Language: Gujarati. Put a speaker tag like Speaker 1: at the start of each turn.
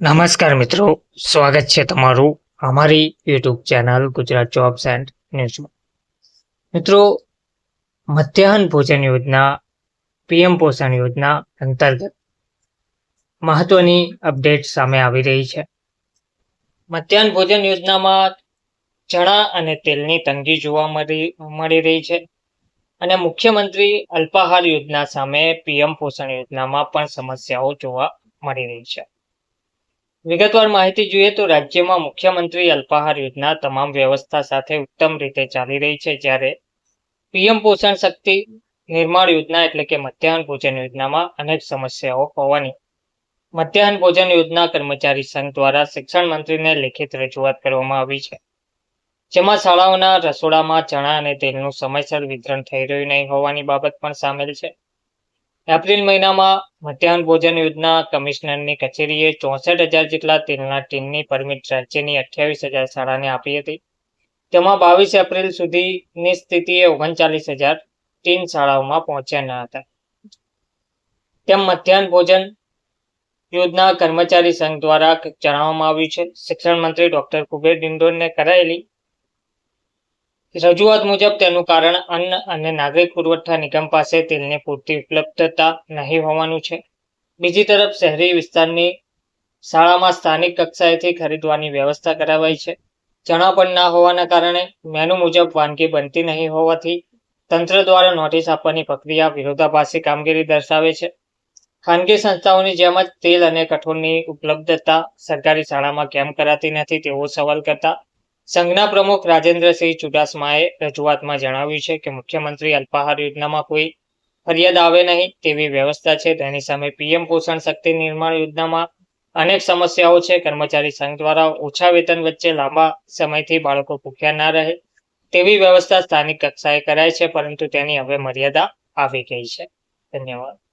Speaker 1: નમસ્કાર મિત્રો, સ્વાગત છે તમારું અમારી YouTube channel Gujarat jobs and ન્યૂઝમાં મિત્રો, મધ્યાહન ભોજન યોજના, પીએમ પોષણ યોજના અંતર્ગત મહત્વની અપડેટ સામે આવી રહી છે. મધ્યાહન ભોજન યોજનામાં ચણા અને તેલની તંગી જોવા મળી મળી રહી છે અને મુખ્યમંત્રી અલ્પાહાર યોજના સામે પીએમ પોષણ યોજનામાં પણ સમસ્યાઓ જોવા મળી રહી છે. વિગતવાર માહિતી જોઈએ તો રાજ્યમાં મુખ્યમંત્રી અલ્પાહાર યોજના તમામ વ્યવસ્થા સાથે ઉત્તમ રીતે ચાલી રહી છે. જ્યારે પીએમ પોષણ શક્તિ નિર્માણ યોજના એટલે કે મધ્યાહન ભોજન યોજનામાં અનેક સમસ્યાઓ હોવાની મધ્યાહન ભોજન યોજના કર્મચારી સંઘ દ્વારા શિક્ષણ મંત્રીને લેખિત રજૂઆત કરવામાં આવી છે. જેમાં શાળાઓના રસોડામાં ચણા અને તેલનું સમયસર વિતરણ થઈ રહ્યું નહીં હોવાની બાબત પણ સામેલ છે. એપ્રિલ મહિનામાં મધ્યાહન ભોજન યોજના કમિશનરની કચેરીએ ચોસઠ હજાર જેટલા તેલના ટીનની પરમિટ રાજ્યની અઠ્યાવીસ હજાર શાળાને આપી હતી. તેમાં બાવીસ એપ્રિલ સુધીની સ્થિતિએ ઓગણચાલીસ હજાર ટીન શાળાઓમાં પહોંચ્યા ન હતા. તેમ મધ્યાહન ભોજન યોજના કર્મચારી સંઘ દ્વારા જણાવવામાં આવ્યું છે. શિક્ષણ મંત્રી ડોક્ટર કુબેર ડિંડોરને કરાયેલી રજૂઆત મુજબ તેનું કારણ અન્ન અને નાગરિક પુરવઠા નિગમ પાસે તેલની પૂરતી ઉપલબ્ધતા નહીં હોવાનું છે. બીજી તરફ શહેરી વિસ્તારની શાળામાં સ્થાનિક કક્ષાએથી ખરીદવાની વ્યવસ્થા કરાવાઈ છે. ચણા પણ ના હોવાના કારણે મેનુ મુજબ વાનગી બનતી નહીં હોવાથી તંત્ર દ્વારા નોટિસ આપવાની પ્રક્રિયા વિરોધાભાસી કામગીરી દર્શાવે છે. ખાનગી સંસ્થાઓની જેમ જ તેલ અને કઠોળની ઉપલબ્ધતા સરકારી શાળામાં કેમ કરાતી નથી તેવો સવાલ કરતા સંઘના પ્રમુખ રાજેન્દ્રસિંહ ચુડાસમાએ રજૂઆતમાં જણાવ્યું છે કે મુખ્યમંત્રી અલ્પાહાર યોજનામાં કોઈ ફરિયાદ આવે નહીં તેવી વ્યવસ્થા છે. તેની સામે પીએમ પોષણ શક્તિ નિર્માણ યોજનામાં અનેક સમસ્યાઓ છે. કર્મચારી સંઘ દ્વારા ઓછા વેતન વચ્ચે લાંબા સમયથી બાળકો ભૂખ્યા ના રહે તેવી વ્યવસ્થા સ્થાનિક કક્ષાએ કરાય છે, પરંતુ તેની હવે મર્યાદા આવી ગઈ છે. ધન્યવાદ.